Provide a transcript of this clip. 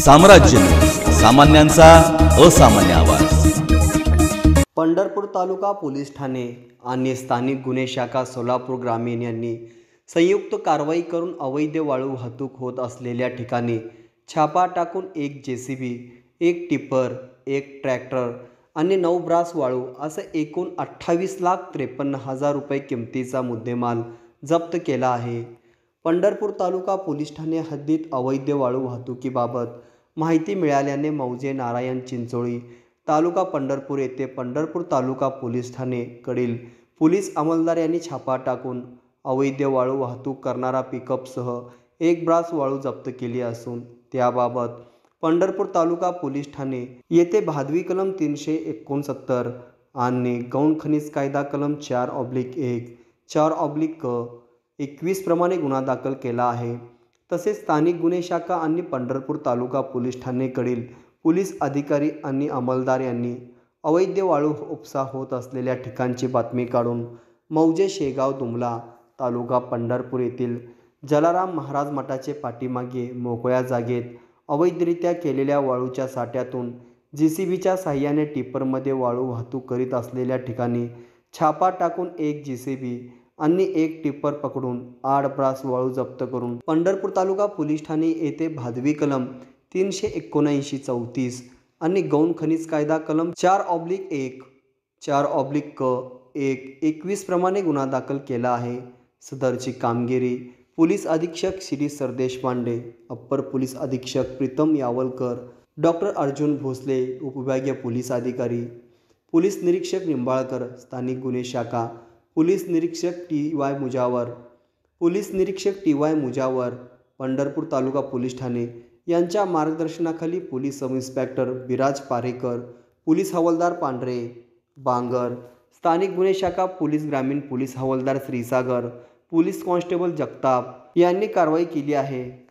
साम्राज्य. सामान्यांचा असामान्य आवाज. पंढरपूर तालुका पोलीस ठाणे आणि स्थानिक गुन्हे शाखा सोलापूर ग्रामीण यांनी संयुक्त कारवाई करून अवैध वाळू वाहतूक होत असलेल्या ठिकाणी छापा टाकून एक जे सी बी एक टिपर एक ट्रॅक्टर आणि नऊ ब्रास वाळू असं एकूण अठ्ठावीस लाख त्रेपन्न हजार रुपये किमतीचा मुद्देमाल जप्त केला आहे. पंढरपूर तालुका पोलीस ठाणे हद्दीत अवैध वाळू वाहतुकीबाबत माहिती मिळाल्याने मौजे नारायण चिंचोळी तालुका पंढरपूर येथे पंढरपूर तालुका पोलीस ठाणेकडील पोलीस अंमलदार यांनी छापा टाकून अवैध वाळू वाहतूक करणारा पिकअपसह एक ब्रास वाळू जप्त केली असून त्याबाबत पंढरपूर तालुका पोलीस ठाणे येथे भादवी कलम तीनशे एकोणसत्तर आणि गौण खनिज कायदा कलम चार ऑब्लिक एक चार ऑब्लिक क एकवीस प्रमाणे गुन्हा दाखल केला आहे. तसेच स्थानिक गुन्हे शाखा आणि पंढरपूर तालुका पोलीस ठाणेकडील पोलीस अधिकारी आणि अंमलदार यांनी अवैध वाळू उपसा होत असलेल्या ठिकाणची बातमी काढून मौजे शेगाव दुमला तालुका पंढरपूर येथील जलाराम महाराज मठाचे पाठीमागे मोकळ्या जागेत अवैधरित्या केलेल्या वाळूच्या साठ्यातून जी सी बीच्या साह्याने टिप्परमध्ये वाळू वाहतूक करीत असलेल्या ठिकाणी छापा टाकून एक जी सी बी आणि एक टिप्पर पकडून आठ ब्रास वाळू जप्त करून पंढरपूर तालुका पोलीस ठाणे येथे भादवी कलम तीनशे एकोणऐंशी चौतीस आणि गौण खनिज कायदा कलम चार ऑब्लिक एक चार ऑब्लिक क एक एकवीस प्रमाणे गुन्हा दाखल केला आहे. सदरची कामगिरी पोलीस अधीक्षक श्री सरदेश पांडे अप्पर पोलीस अधीक्षक प्रीतम यावलकर डॉक्टर अर्जुन भोसले उपविभागीय पोलीस अधिकारी पोलीस निरीक्षक निंबाळकर स्थानिक गुन्हे शाखा पोलीस निरीक्षक टी वाय मुजावर पोलीस निरीक्षक T Y Mujawar Pandharpur taluka police Thane यांच्या मार्गदर्शनाखाली police sub inspector Biraj Parekar police हवालदार पांढरे बांगर स्थानिक गुन्हे शाखा पोलीस ग्रामीण पोलीस हवालदार श्रीसागर पोलीस कॉन्स्टेबल जगताप यांनी कारवाई केली आहे.